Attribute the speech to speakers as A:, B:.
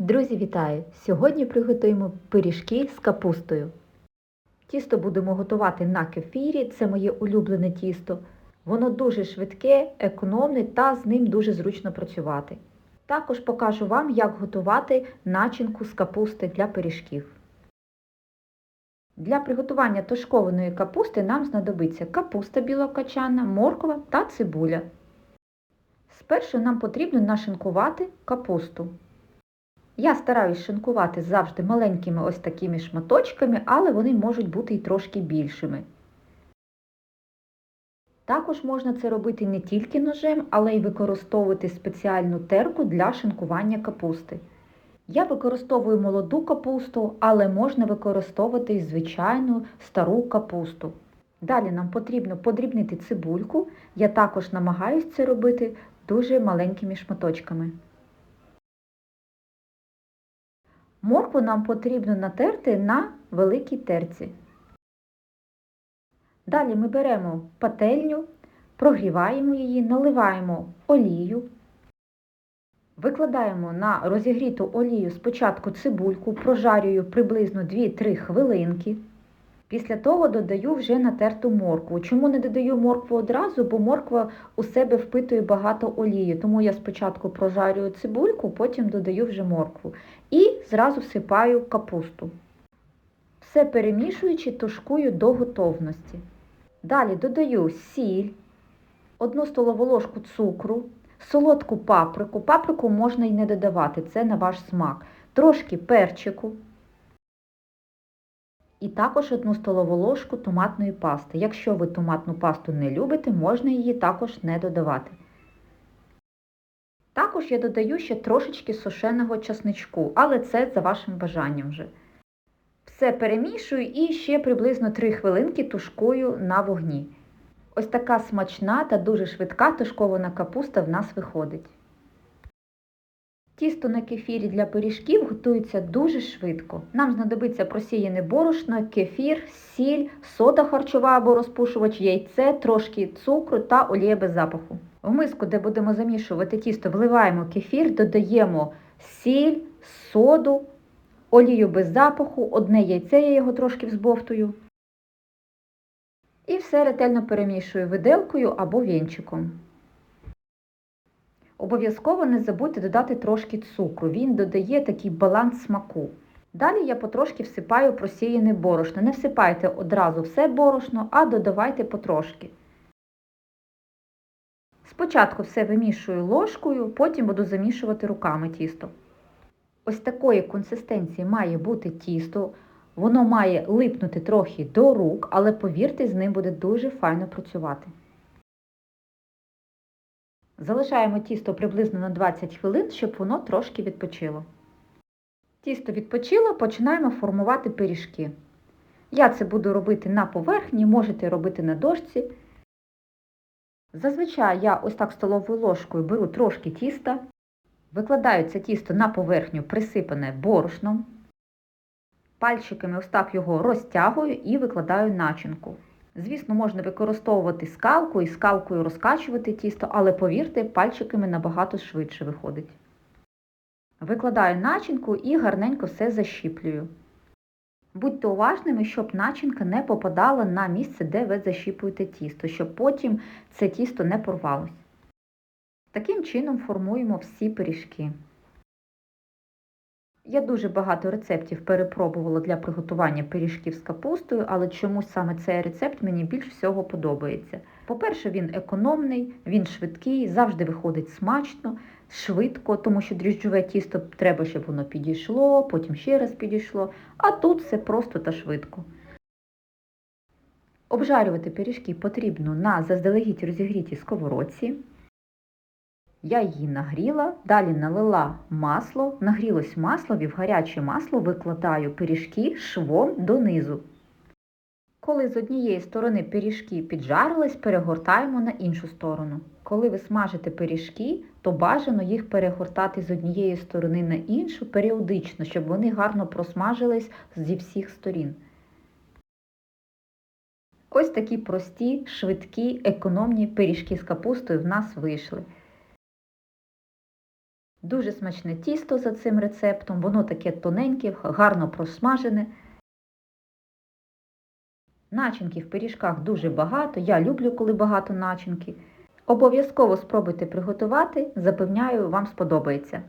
A: Друзі, вітаю! Сьогодні приготуємо пиріжки з капустою. Тісто будемо готувати на кефірі, це моє улюблене тісто. Воно дуже швидке, економне та з ним дуже зручно працювати. Також покажу вам, як готувати начинку з капусти для пиріжків. Для приготування тушкованої капусти нам знадобиться капуста білокачана, морква та цибуля. Спершу нам потрібно нашинкувати капусту. Я стараюсь шинкувати завжди маленькими ось такими шматочками, але вони можуть бути і трошки більшими. Також можна це робити не тільки ножем, але й використовувати спеціальну терку для шинкування капусти. Я використовую молоду капусту, але можна використовувати і звичайну стару капусту. Далі нам потрібно подрібнити цибульку. Я також намагаюся це робити дуже маленькими шматочками. Моркву нам потрібно натерти на великій терці. Далі ми беремо пательню, прогріваємо її, наливаємо олію, викладаємо на розігріту олію спочатку цибульку, прожарюю приблизно 2-3 хвилинки. Після того додаю вже натерту моркву. Чому не додаю моркву одразу? Бо морква у себе впитує багато олії, тому я спочатку прожарюю цибульку, потім додаю вже моркву. І зразу всипаю капусту. Все перемішуючи, тушкую до готовності. Далі додаю сіль, 1 столову ложку цукру, солодку паприку. Паприку можна і не додавати, це на ваш смак. Трошки перчику. І також 1 столову ложку томатної пасти. Якщо ви томатну пасту не любите, можна її також не додавати. Також я додаю ще трошечки сушеного часничку, але це за вашим бажанням вже. Все перемішую і ще приблизно 3 хвилинки тушкую на вогні. Ось така смачна та дуже швидка тушкована капуста в нас виходить. Тісто на кефірі для пиріжків готується дуже швидко. Нам знадобиться просіяне борошно, кефір, сіль, сода харчова або розпушувач, яйце, трошки цукру та олія без запаху. В миску, де будемо замішувати тісто, вливаємо кефір, додаємо сіль, соду, олію без запаху, одне яйце, я його трошки взбовтую. І все ретельно перемішую виделкою або вінчиком. Обов'язково не забудьте додати трошки цукру, він додає такий баланс смаку. Далі я потрошки всипаю просіяне борошно. Не всипайте одразу все борошно, а додавайте потрошки. Спочатку все вимішую ложкою, потім буду замішувати руками тісто. Ось такої консистенції має бути тісто. Воно має липнути трохи до рук, але повірте, з ним буде дуже файно працювати. Залишаємо тісто приблизно на 20 хвилин, щоб воно трошки відпочило. Тісто відпочило, починаємо формувати пиріжки. Я це буду робити на поверхні, можете робити на дошці. Зазвичай я ось так столовою ложкою беру трошки тіста, викладаю це тісто на поверхню, присипане борошном. Пальчиками ось так його розтягую і викладаю начинку. Звісно, можна використовувати скалку і скалкою розкачувати тісто, але повірте, пальчиками набагато швидше виходить. Викладаю начинку і гарненько все защіплюю. Будьте уважними, щоб начинка не попадала на місце, де ви защіпуєте тісто, щоб потім це тісто не порвалось. Таким чином формуємо всі пиріжки. Я дуже багато рецептів перепробувала для приготування пиріжків з капустою, але чомусь саме цей рецепт мені більш всього подобається. По-перше, він економний, він швидкий, завжди виходить смачно, швидко, тому що дріжджове тісто треба, щоб воно підійшло, потім ще раз підійшло, а тут все просто та швидко. Обжарювати пиріжки потрібно на заздалегідь розігрітій сковородці. Я її нагріла, далі налила масло, нагрілось масло і в гаряче масло викладаю пиріжки швом донизу. Коли з однієї сторони пиріжки піджарились, перегортаємо на іншу сторону. Коли ви смажите пиріжки, то бажано їх перегортати з однієї сторони на іншу періодично, щоб вони гарно просмажились зі всіх сторін. Ось такі прості, швидкі, економні пиріжки з капустою в нас вийшли. Дуже смачне тісто за цим рецептом, воно таке тоненьке, гарно просмажене. Начинки в пиріжках дуже багато, я люблю, коли багато начинки. Обов'язково спробуйте приготувати, запевняю, вам сподобається.